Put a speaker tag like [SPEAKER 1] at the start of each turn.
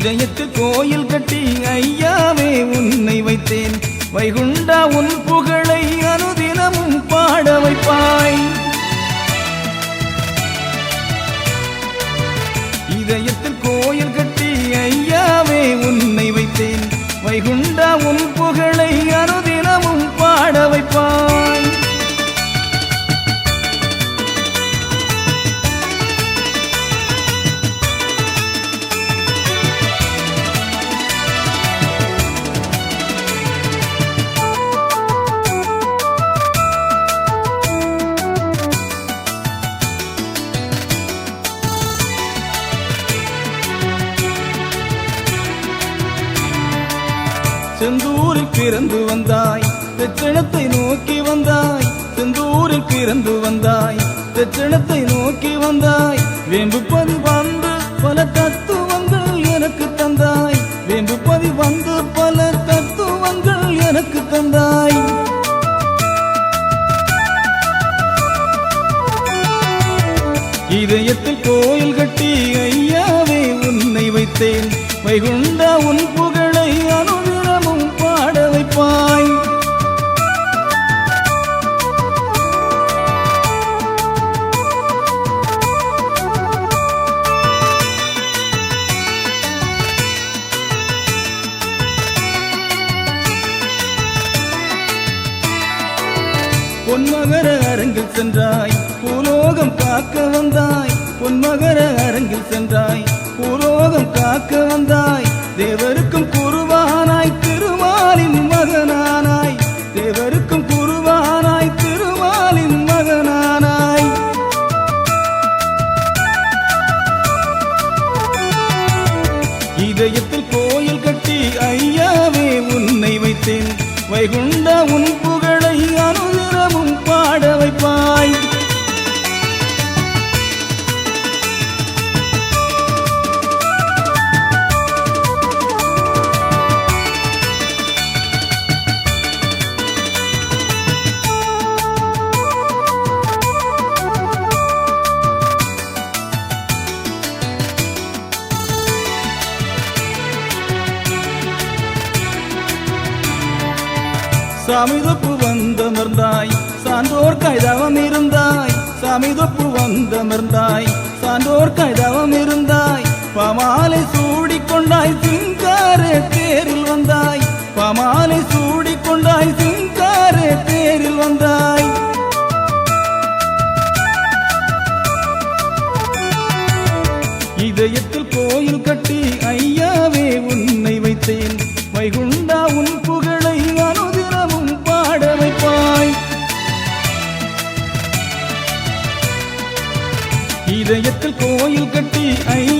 [SPEAKER 1] இதயத்து கோயில் கட்டி ஐயாவே உன்னை வைத்தேன். வைகுண்டா உன் புகழை அனுதினமும் பாட வைப்பாய். இதயத்தில் கோயில் கட்டி ஐயாவே உன்னை வைத்தேன். வைகுண்டா உன் புகழை அனுதி செந்தூரில் பிறந்து வந்தாய். தெச்சனத்தை நோக்கி வந்தாய். செந்தூரில் பிறந்து வந்தாய். தெச்சனத்தை நோக்கி வந்தாய். வேம்பு பதி வந்து பல தத்துவங்கள் எனக்கு தந்தாய். வேம்பு பதி வந்து பல தத்துவங்கள் எனக்கு தந்தாய். இதயத்தில் கோயில் கட்டி ஐயாவே உன்னை வைத்தேன். வைகுண்டா உன் பொன்மகர அரங்கில் சென்றாய். பூலோகம் காக்க வந்தாய். பொன்மகர அரங்கில் சென்றாய். பூலோகம் காக்க வந்தாய். தேவருக்கும் குருவானாய் திருமாலின் மகனானாய். தேவருக்கும் குருவானாய் திருமாலின் மகனானாய். இதயத்தில் கோயில் கட்டி ஐயாவே உன்னை வைத்தேன். வைகுண்டா உன் சாமிதொப்பு வந்தமர்ந்தாய் சான்றோர் கைதவம் இருந்தாய் சாமிதொப்பு வந்தமர்ந்தாய் சான்றோர் கைதவம் இருந்தாய் பமாலை சூடிக்கொண்டாய் சிங்கார தேரில் வந்தாய் பமாலை சூடிக்கொண்டாய் சிங்கார தேரில் வந்தாய் கோயில் கட்டி ஐயாவே